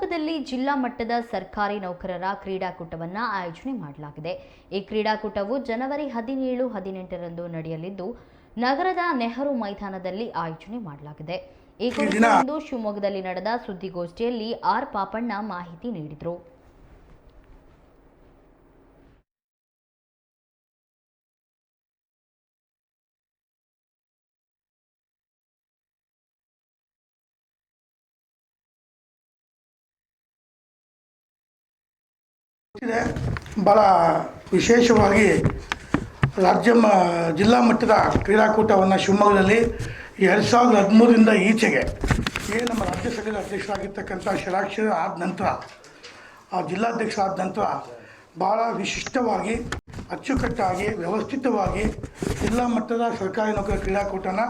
ಶಿವಮೊಗ್ಗದಲ್ಲಿ ಜಿಲ್ಲಾ ಮಟ್ಟದ ಸರ್ಕಾರಿ ನೌಕರರ ಕ್ರೀಡಾಕೂಟವನ್ನು ಆಯೋಜನೆ ಮಾಡಲಾಗಿದೆ. ಈ ಕ್ರೀಡಾಕೂಟವು ಜನವರಿ ಹದಿನೇಳು ಹದಿನೆಂಟರಂದು ನಡೆಯಲಿದ್ದು ನಗರದ ನೆಹರು ಮೈದಾನದಲ್ಲಿ ಆಯೋಜನೆ ಮಾಡಲಾಗಿದೆ. ಈ ಕುರಿತು ಶಿವಮೊಗ್ಗದಲ್ಲಿ ನಡೆದ ಸುದ್ದಿಗೋಷ್ಠಿಯಲ್ಲಿ ಆರ್ ಪಾಪಣ್ಣ ಮಾಹಿತಿ ನೀಡಿದರು. ಇದೆ. ಭಾಳ ವಿಶೇಷವಾಗಿ ರಾಜ್ಯ ಮ, ಜಿಲ್ಲಾ ಮಟ್ಟದ ಕ್ರೀಡಾಕೂಟವನ್ನು ಶಿವಮೊಗ್ಗದಲ್ಲಿ ಎರಡು ಸಾವಿರದ ಹದಿಮೂರರಿಂದ ಈಚೆಗೆ ಏ ನಮ್ಮ ರಾಜ್ಯ ಸಂಘದ ಅಧ್ಯಕ್ಷರಾಗಿರ್ತಕ್ಕಂಥ ಷಡಾಕ್ಷರ ಆದ ನಂತರ, ಆ ಜಿಲ್ಲಾಧ್ಯಕ್ಷ ಆದ ನಂತರ ಭಾಳ ವಿಶಿಷ್ಟವಾಗಿ ಅಚ್ಚುಕಟ್ಟಾಗಿ, ವ್ಯವಸ್ಥಿತವಾಗಿ ಜಿಲ್ಲಾ ಮಟ್ಟದ ಸರ್ಕಾರಿ ನೌಕರ ಕ್ರೀಡಾಕೂಟನ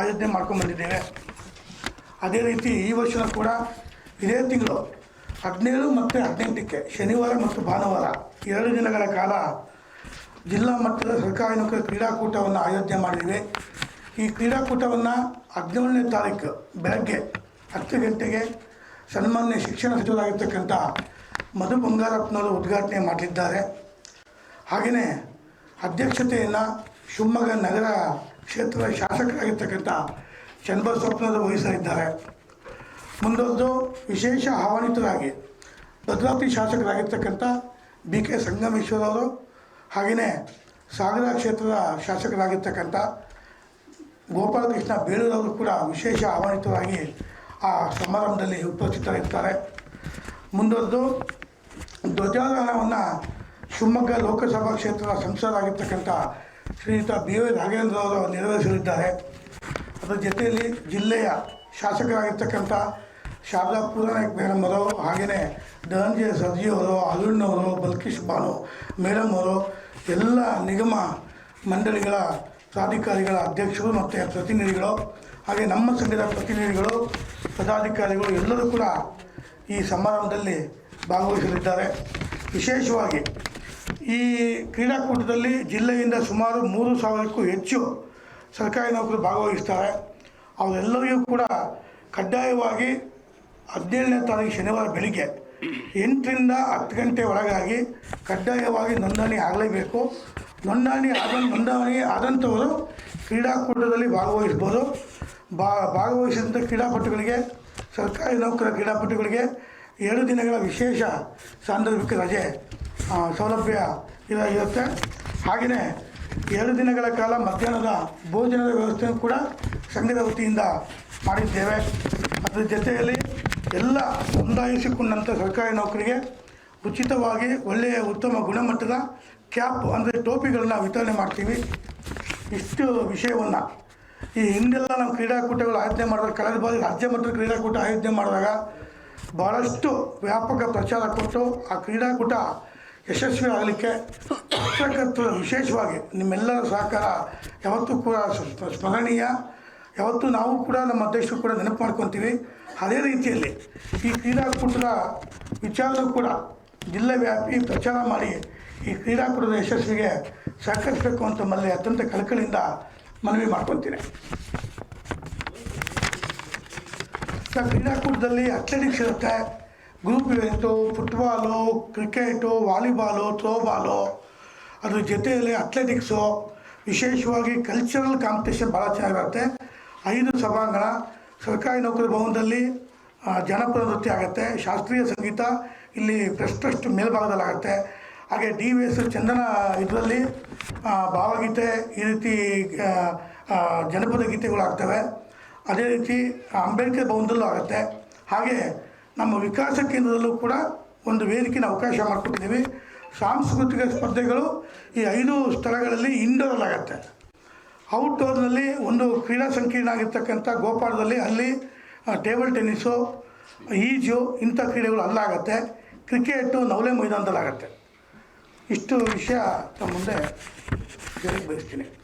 ಆಯೋಜನೆ ಮಾಡ್ಕೊಂಡ್ಬಂದಿದ್ದೇವೆ ಅದೇ ರೀತಿ ಈ ವರ್ಷ ಕೂಡ ಇದೇ ತಿಂಗಳು ಹದಿನೇಳು ಮತ್ತು ಹದಿನೆಂಟಕ್ಕೆ ಶನಿವಾರ ಮತ್ತು ಭಾನುವಾರ ಎರಡು ದಿನಗಳ ಕಾಲ ಜಿಲ್ಲಾ ಮಟ್ಟದ ಸರ್ಕಾರಿ ನೌಕರ ಕ್ರೀಡಾಕೂಟವನ್ನು ಆಯೋಜನೆ ಮಾಡಿದ್ದೇವೆ ಈ ಕ್ರೀಡಾಕೂಟವನ್ನು ಹದಿನೇಳನೇ ತಾರೀಕು ಬೆಳಗ್ಗೆ ಹತ್ತು ಗಂಟೆಗೆ ಸನ್ಮಾನ್ಯ ಶಿಕ್ಷಣ ಸಚಿವರಾಗಿರ್ತಕ್ಕಂಥ ಮಧು ಬಂಗಾರಪ್ಪನವರು ಉದ್ಘಾಟನೆ ಮಾಡಲಿದ್ದಾರೆ ಹಾಗೆಯೇ ಅಧ್ಯಕ್ಷತೆಯನ್ನು ಶಿವಮೊಗ್ಗ ನಗರ ಕ್ಷೇತ್ರದ ಶಾಸಕರಾಗಿರ್ತಕ್ಕಂಥ ಚನ್ನಬಸಪ್ಪನವರು ವಹಿಸಲಿದ್ದಾರೆ. ಮುಂದೊಂದು ವಿಶೇಷ ಆಹ್ವಾನಿತರಾಗಿ ಭದ್ರಾವತಿ ಶಾಸಕರಾಗಿರ್ತಕ್ಕಂಥ ಬಿ ಕೆ ಸಂಗಮೇಶ್ವರ್ ಅವರು ಹಾಗೆಯೇ ಸಾಗರ ಕ್ಷೇತ್ರದ ಶಾಸಕರಾಗಿರ್ತಕ್ಕಂಥ ಗೋಪಾಲಕೃಷ್ಣ ಬೇಳೂರವರು ಕೂಡ ವಿಶೇಷ ಆಹ್ವಾನಿತರಾಗಿ ಆ ಸಮಾರಂಭದಲ್ಲಿ ಉಪಸ್ಥಿತರಿರ್ತಾರೆ. ಮುಂದೊಂದು ಧ್ವಜಾರೋಹಣವನ್ನು ಶಿವಮೊಗ್ಗ ಲೋಕಸಭಾ ಕ್ಷೇತ್ರದ ಸಂಸದರಾಗಿರ್ತಕ್ಕಂಥ ಶ್ರೀಯುತ ಬಿ ವೈ ರಾಘವೇಂದ್ರ ಅವರು ನೆರವೇರಿಸಲಿದ್ದಾರೆ. ಅದರ ಜೊತೆಯಲ್ಲಿ ಜಿಲ್ಲೆಯ ಶಾಸಕರಾಗಿರ್ತಕ್ಕಂಥ ಶಾರದಾ ಪೂರ್ಣಾಯಕ್ ಮೇಡಮ್ ಅವರು ಹಾಗೆಯೇ ಧನಂಜಯ ಸರ್ಜಿ ಅವರು, ಅರುಣ್ ಬಲ್ಕೀಶ್ ಬಾನು, ಮೇಡಮ್ ಅವರು, ಎಲ್ಲ ನಿಗಮ ಮಂಡಳಿಗಳ ಪ್ರಾಧಿಕಾರಿಗಳ ಅಧ್ಯಕ್ಷರು ಮತ್ತು ಪ್ರತಿನಿಧಿಗಳು, ಹಾಗೆ ನಮ್ಮ ಸಂಘದ ಪ್ರತಿನಿಧಿಗಳು, ಪದಾಧಿಕಾರಿಗಳು ಎಲ್ಲರೂ ಕೂಡ ಈ ಸಮಾರಂಭದಲ್ಲಿ ಭಾಗವಹಿಸಲಿದ್ದಾರೆ. ವಿಶೇಷವಾಗಿ ಈ ಕ್ರೀಡಾಕೂಟದಲ್ಲಿ ಜಿಲ್ಲೆಯಿಂದ ಸುಮಾರು ಮೂರು ಸಾವಿರಕ್ಕೂ ಹೆಚ್ಚು ಸರ್ಕಾರಿ ನೌಕರರು ಭಾಗವಹಿಸ್ತಾರೆ. ಅವರೆಲ್ಲರಿಗೂ ಕೂಡ ಕಡ್ಡಾಯವಾಗಿ ಹದಿನೇಳನೇ ತಾರೀಕು ಶನಿವಾರ ಬೆಳಿಗ್ಗೆ ಎಂಟರಿಂದ ಹತ್ತು ಗಂಟೆ ಒಳಗಾಗಿ ಕಡ್ಡಾಯವಾಗಿ ನೋಂದಣಿ ಆಗಲೇಬೇಕು. ನೋಂದಣಿ ಆದ ನೋಂದಣಿ ಆದಂಥವರು ಕ್ರೀಡಾಕೂಟದಲ್ಲಿ ಭಾಗವಹಿಸ್ಬೋದು ಬಾ ಭಾಗವಹಿಸಿದಂಥ ಕ್ರೀಡಾಪಟುಗಳಿಗೆ, ಸರ್ಕಾರಿ ನೌಕರ ಕ್ರೀಡಾಪಟುಗಳಿಗೆ ಎರಡು ದಿನಗಳ ವಿಶೇಷ ಸಾಂದರ್ಭಿಕ ರಜೆ ಸೌಲಭ್ಯ ಇದಾಗಿರುತ್ತೆ ಹಾಗೆಯೇ ಎರಡು ದಿನಗಳ ಕಾಲ ಮಧ್ಯಾಹ್ನದ ಭೋಜನದ ವ್ಯವಸ್ಥೆಯೂ ಕೂಡ ಸಂಘದ ವತಿಯಿಂದ ಮಾಡಿದ್ದೇವೆ. ಅದರ ಜೊತೆಯಲ್ಲಿ ಎಲ್ಲ ನೋಂದಾಯಿಸಿಕೊಂಡಂಥ ಸರ್ಕಾರಿ ನೌಕರಿಗೆ ಉಚಿತವಾಗಿ ಒಳ್ಳೆಯ ಉತ್ತಮ ಗುಣಮಟ್ಟದ ಕ್ಯಾಪ್ ಅಂದರೆ ಟೋಪಿಗಳನ್ನು ವಿತರಣೆ ಮಾಡ್ತೀವಿ. ಇಷ್ಟು ವಿಷಯವನ್ನು. ಈ ಹಿಂದೆಲ್ಲ ನಾವು ಕ್ರೀಡಾಕೂಟಗಳು ಆಯೋಜನೆ ಮಾಡಿದಾಗ, ಕಳೆದ ಬಾರಿ ರಾಜ್ಯ ಮಟ್ಟದ ಕ್ರೀಡಾಕೂಟ ಆಯೋಜನೆ ಮಾಡಿದಾಗ ಭಾಳಷ್ಟು ವ್ಯಾಪಕ ಪ್ರಚಾರ ಕೊಟ್ಟು ಆ ಕ್ರೀಡಾಕೂಟ ಯಶಸ್ವಿ ಆಗಲಿಕ್ಕೆ ಪತ್ರಕರ್ತರು ವಿಶೇಷವಾಗಿ ನಿಮ್ಮೆಲ್ಲರ ಸಹಕಾರ ಯಾವತ್ತೂ ಕೂಡ ಸ್ಮ- ಸ್ಮರಣೀಯ. ಯಾವತ್ತೂ ನಾವು ಕೂಡ ನಮ್ಮ ಅಧ್ಯಕ್ಷರು ಕೂಡ ನೆನಪು ಮಾಡ್ಕೊತೀವಿ. ಅದೇ ರೀತಿಯಲ್ಲಿ ಈ ಕ್ರೀಡಾಕೂಟದ ವಿಚಾರವೂ ಕೂಡ ಜಿಲ್ಲೆ ವ್ಯಾಪಿ ಪ್ರಚಾರ ಮಾಡಿ ಈ ಕ್ರೀಡಾಕೂಟದ ಯಶಸ್ಸಿಗೆ ಸಹಕರಿಸಬೇಕು ಅಂತ ಮಲ್ಲಿ ಅತ್ಯಂತ ಕಳಕಳಿಯಿಂದ ಮನವಿ ಮಾಡ್ಕೊತೀನಿ. ಕ್ರೀಡಾಕೂಟದಲ್ಲಿ ಅಥ್ಲೆಟಿಕ್ಸ್ ಇರುತ್ತೆ group event, football, cricket, volleyball, throwball ಅದ್ರ ಜೊತೆಯಲ್ಲಿ ಅಥ್ಲೆಟಿಕ್ಸು, ವಿಶೇಷವಾಗಿ ಕಲ್ಚರಲ್ ಕಾಂಪಿಟೇಷನ್ ಭಾಳ ಚೆನ್ನಾಗಿರುತ್ತೆ ಐದು ಸಭಾಂಗಣ, ಸರ್ಕಾರಿ ನೌಕರಿ ಭವನದಲ್ಲಿ ಜನಪದ ನೃತ್ಯ ಆಗುತ್ತೆ. ಶಾಸ್ತ್ರೀಯ ಸಂಗೀತ ಇಲ್ಲಿ ಟ್ರಸ್ಟ್ ಮೇಲ್ಭಾಗದಲ್ಲಾಗುತ್ತೆ. ಹಾಗೆ ಡಿ ವಿ ಎಸ್ ಚಂದನ ಇದರಲ್ಲಿ ಭಾವಗೀತೆ ಈ ರೀತಿ ಜನಪದ ಗೀತೆಗಳು ಆಗ್ತವೆ. ಅದೇ ರೀತಿ ಅಂಬೇಡ್ಕರ್ ಭವನದಲ್ಲೂ ಆಗುತ್ತೆ. ಹಾಗೆ ನಮ್ಮ ವಿಕಾಸ ಕೇಂದ್ರದಲ್ಲೂ ಕೂಡ ಒಂದು ವೇದಿಕೆನ ಅವಕಾಶ ಮಾಡ್ಕೊಟ್ಟಿದ್ದೀವಿ. ಸಾಂಸ್ಕೃತಿಕ ಸ್ಪರ್ಧೆಗಳು ಈ ಐದು ಸ್ಥಳಗಳಲ್ಲಿ ಇಂಡೋರಲ್ಲಾಗತ್ತೆ ಔಟ್ಡೋರ್ನಲ್ಲಿ ಒಂದು ಕ್ರೀಡಾ ಸಂಕೀರ್ಣ ಆಗಿರ್ತಕ್ಕಂಥ ಗೋಪಾಳದಲ್ಲಿ ಅಲ್ಲಿ ಟೇಬಲ್ ಟೆನ್ನಿಸು ಈಜು ಇಂಥ ಕ್ರೀಡೆಗಳು ಅಲ್ಲಾಗತ್ತೆ. ಕ್ರಿಕೆಟು ನವಲೆ ಮೈದಾನದಲ್ಲಾಗತ್ತೆ. ಇಷ್ಟು ವಿಷಯ ತಮ್ಮ ಮುಂದೆ ಬಯಸ್ತೀನಿ.